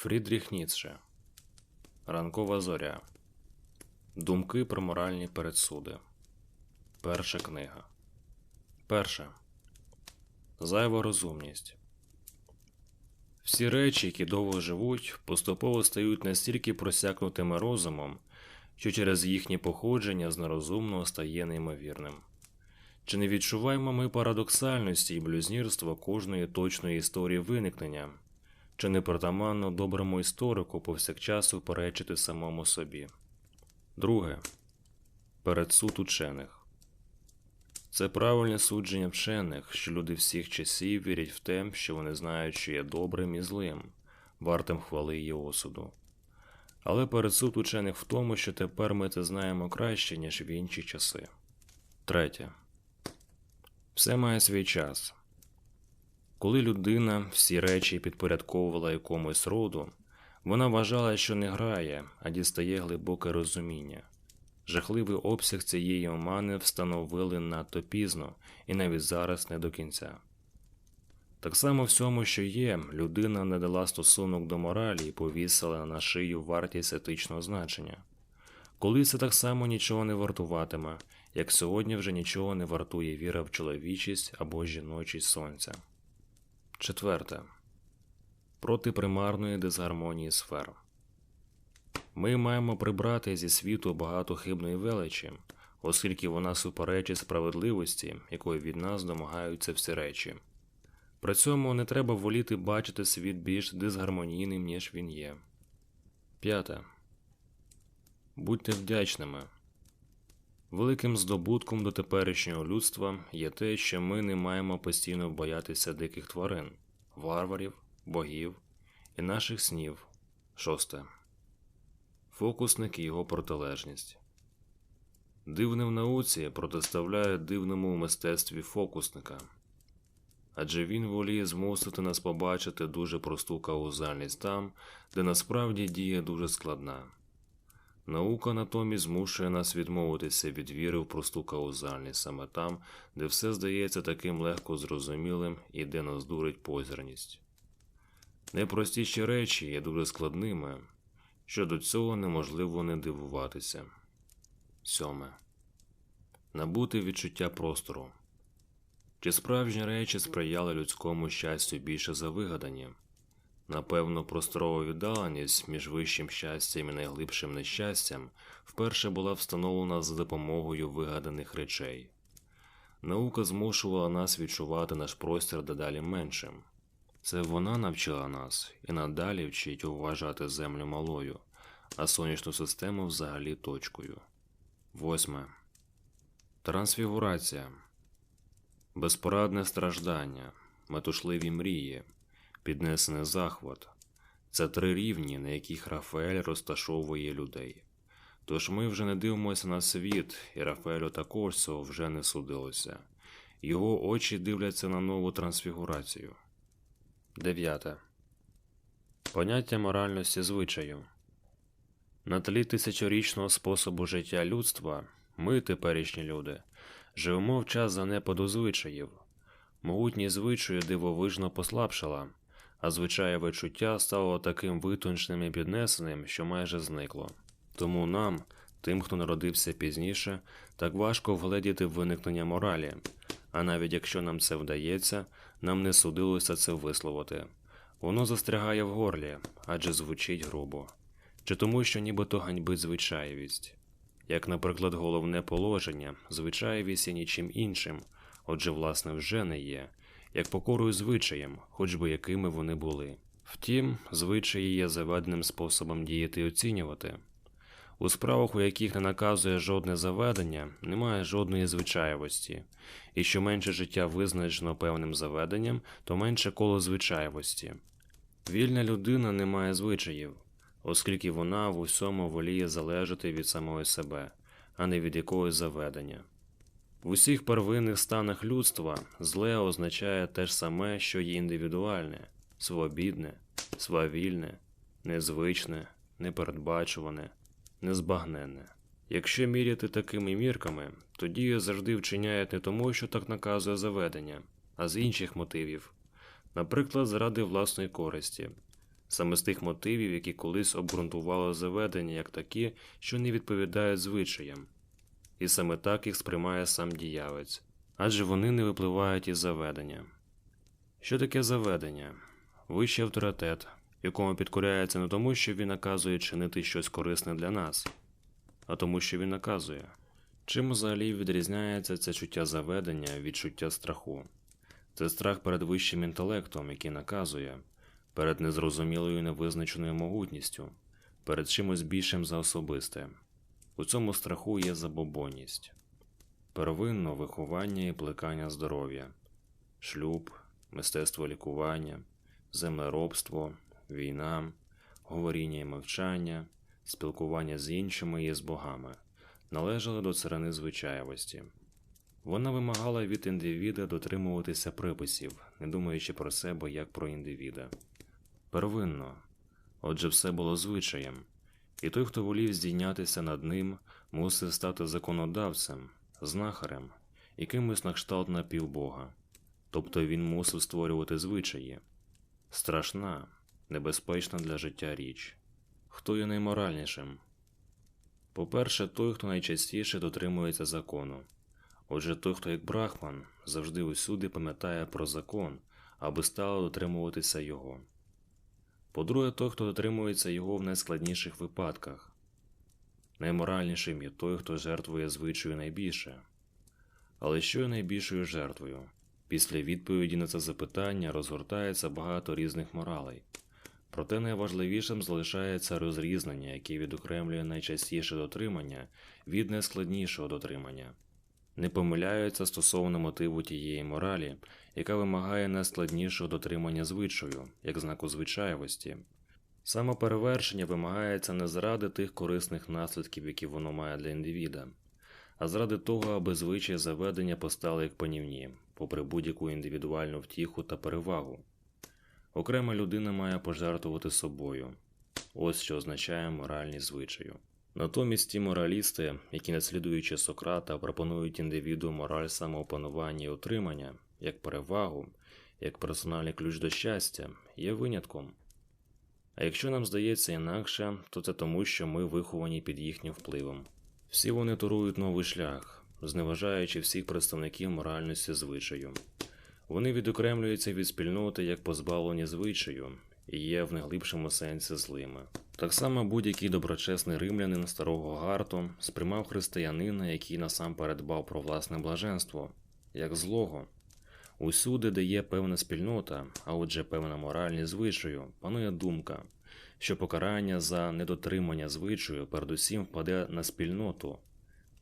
Фрідріх Ніцше Ранкова зоря. Думки про моральні передсуди. Перша книга. Перше. Зайва розумність. Всі речі, які довго живуть, поступово стають настільки просякнутими розумом, що через їхнє походження з нерозумного стає неймовірним. Чи не відчуваємо ми парадоксальності і блюзнірства кожної точної історії виникнення? Чи не притаманно доброму історику повсякчасу перечити самому собі? Друге. Передсуд учених. Це правильне судження вчених, що люди всіх часів вірять в те, що вони знають, що є добрим і злим, вартим хвали і осуду. Але передсуд учених в тому, що тепер ми це знаємо краще, ніж в інші часи. Третє. Все має свій час. Коли людина всі речі підпорядковувала якомусь роду, вона вважала, що не грає, а дістає глибоке розуміння. Жахливий обсяг цієї омани встановили надто пізно і навіть зараз не до кінця. Так само всьому, що є, людина не дала стосунок до моралі і повісила на шию вартість етичного значення. Коли це так само нічого не вартуватиме, як сьогодні вже нічого не вартує віра в чоловічість або жіночість сонця. Четверте. Проти примарної дисгармонії сфер. Ми маємо прибрати зі світу багато хибної величі, оскільки вона суперечить справедливості, якої від нас домагаються всі речі. При цьому не треба воліти бачити світ більш дисгармонійним, ніж він є. П'яте. Будьте вдячними. Великим здобутком до теперішнього людства є те, що ми не маємо постійно боятися диких тварин, варварів, богів і наших снів. Шосте. Фокусник і його протилежність. Дивне в науці протиставляє дивному мистецтві фокусника. Адже він воліє змусити нас побачити дуже просту каузальність там, де насправді дія дуже складна. Наука натомість змушує нас відмовитися від віри в просту каузальність саме там, де все здається таким легко зрозумілим і де нас дурить позірність. Найпростіші речі є дуже складними, що до цього неможливо не дивуватися. Сьоме. Набути відчуття простору. Чи справжні речі сприяли людському щастю більше за вигадані? Напевно, просторова віддаленість між вищим щастям і найглибшим нещастям вперше була встановлена за допомогою вигаданих речей. Наука змушувала нас відчувати наш простір дедалі меншим. Це вона навчила нас і надалі вчить вважати землю малою, а сонячну систему взагалі точкою. Восьме. Трансфігурація. Безпорадне страждання, метушливі мрії, піднесений захват це три рівні, на яких Рафаель розташовує людей. Тож ми вже не дивимося на світ, і Рафаелю також цього вже не судилося. Його очі дивляться на нову трансфігурацію. Дев'яте. Поняття моральності звичаю. На тлі тисячорічного способу життя людства ми, теперішні люди, живемо в час занепаду звичаїв. Могутність звичаю дивовижно послабшала, а звичаєве чуття стало таким витонченим і піднесеним, що майже зникло. Тому нам, тим, хто народився пізніше, так важко вгледіти виникнення моралі, а навіть якщо нам це вдається, нам не судилося це висловити. Воно застрягає в горлі, адже звучить грубо, чи тому, що нібито ганьбить звичаєвість. Як, наприклад, головне положення, звичаєвість є нічим іншим, отже, власне, вже не є, як покорою звичаєм, хоч би якими вони були. Втім, звичаї є заведеним способом діяти і оцінювати. У справах, у яких не наказує жодне заведення, немає жодної звичаєвості, і що менше життя визначено певним заведенням, то менше коло звичаєвості. Вільна людина не має звичаїв, оскільки вона в усьому воліє залежати від самої себе, а не від якогось заведення. В усіх первинних станах людства зле означає те ж саме, що й індивідуальне, свобідне, свавільне, незвичне, непередбачуване, незбагненне. Якщо міряти такими мірками, тоді завжди вчиняють не тому, що так наказує заведення, а з інших мотивів, наприклад, заради власної користі. саме з тих мотивів, які колись обґрунтувало заведення як такі, що не відповідають звичаям, і саме так їх сприймає сам діявець, адже вони не випливають із заведення. Що таке заведення? Вищий авторитет, якому підкоряється не тому, що він наказує чинити щось корисне для нас, а тому, що він наказує. Чим взагалі відрізняється це чуття заведення від чуття страху? Це страх перед вищим інтелектом, який наказує, перед незрозумілою невизначеною могутністю, перед чимось більшим за особисте. У цьому страху є забобонність, первинно виховання і плекання здоров'я, шлюб, мистецтво лікування, землеробство, війна, говоріння і мовчання, спілкування з іншими і з богами належали до царини звичаєвості. Вона вимагала від індивіда дотримуватися приписів, не думаючи про себе як про індивіда. Первинно, отже, все було звичаєм, і той, хто волів здійнятися над ним, мусив стати законодавцем, знахарем і кимось на кшталт напівбога, тобто він мусив створювати звичаї. Страшна, небезпечна для життя річ. Хто є найморальнішим? По-перше, той, хто найчастіше дотримується закону. Отже, той, хто як брахман, завжди усюди пам'ятає про закон, аби стало дотримуватися його. По-друге, той, хто дотримується його в найскладніших випадках. Найморальнішим є той, хто жертвує звичаю найбільше. Але що є найбільшою жертвою? Після відповіді на це запитання розгортається багато різних моралей. Проте найважливішим залишається розрізнення, яке відокремлює найчастіше дотримання від найскладнішого дотримання. Не помиляються стосовно мотиву тієї моралі, яка вимагає найскладнішого дотримання звичаю, як знаку звичаєвості. Самоперевершення вимагається не заради тих корисних наслідків, які воно має для індивіда, а заради того, аби звичаї заведення постали як панівні, попри будь-яку індивідуальну втіху та перевагу. Окрема людина має пожертвувати собою. Ось що означає моральність звичаю. Натомість ті моралісти, які, наслідуючи Сократа, пропонують індивіду мораль самоопанування і утримання як перевагу, як персональний ключ до щастя, є винятком. А якщо нам здається інакше, то це тому, що ми виховані під їхнім впливом. Всі вони турують новий шлях, зневажаючи всіх представників моральності звичаю. Вони відокремлюються від спільноти як позбавлені звичаю і є в найглибшому сенсі злими. Так само будь-який доброчесний римлянин старого гарту сприймав християнина, який насамперед дбав про власне блаженство, як злого. Усюди, де є певна спільнота, а отже певна моральність звичаю, панує думка, що покарання за недотримання звичаю передусім впаде на спільноту,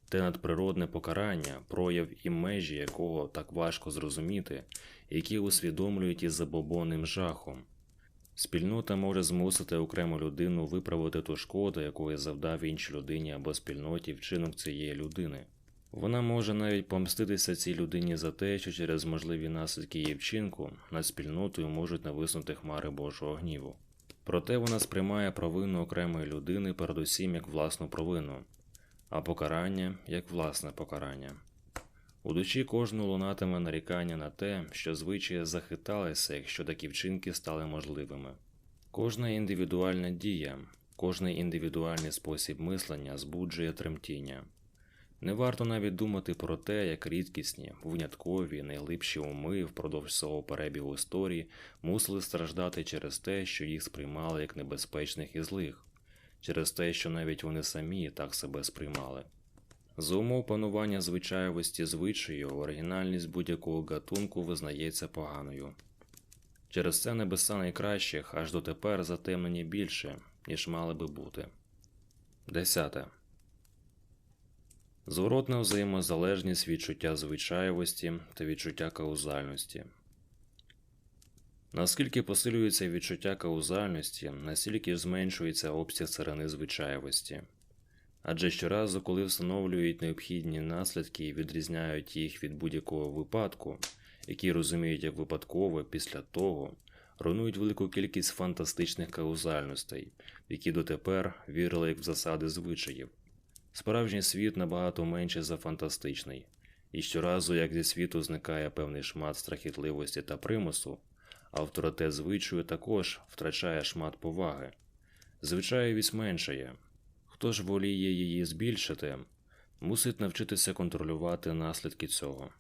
те надприродне покарання, прояв і межі якого так важко зрозуміти, які усвідомлюють із забобонним жахом. Спільнота може змусити окрему людину виправити ту шкоду, якої завдав іншій людині або спільноті вчинок цієї людини. Вона може навіть помститися цій людині за те, що через можливі наслідки її вчинку над спільнотою можуть нависнути хмари Божого гніву. Проте вона сприймає провину окремої людини передусім як власну провину, а покарання як власне покарання. У душі кожного лунатиме нарікання на те, що звичаї захиталися, якщо такі вчинки стали можливими. Кожна індивідуальна дія, кожний індивідуальний спосіб мислення збуджує тремтіння. Не варто навіть думати про те, як рідкісні, виняткові, найглибші уми впродовж свого перебігу історії мусили страждати через те, що їх сприймали як небезпечних і злих, через те, що навіть вони самі так себе сприймали. За умов панування звичаєвості звичаю, оригінальність будь-якого гатунку визнається поганою. Через це небеса найкращих аж дотепер затемнені більше, ніж мали би бути. Десяте. Зворотна взаємозалежність відчуття звичаєвості та відчуття каузальності. Наскільки посилюється відчуття каузальності, настільки зменшується обсяг царини звичаєвості. Адже щоразу, коли встановлюють необхідні наслідки і відрізняють їх від будь-якого випадку, який розуміють як випадкове після того, руйнують велику кількість фантастичних каузальностей, які дотепер вірили як в засади звичаїв. Справжній світ набагато менше за фантастичний, і щоразу, як зі світу зникає певний шмат страхітливості та примусу, Авторитет звичаю також втрачає шмат поваги. Звичаєвість меншає. Хто ж воліє її збільшити, мусить навчитися контролювати наслідки цього.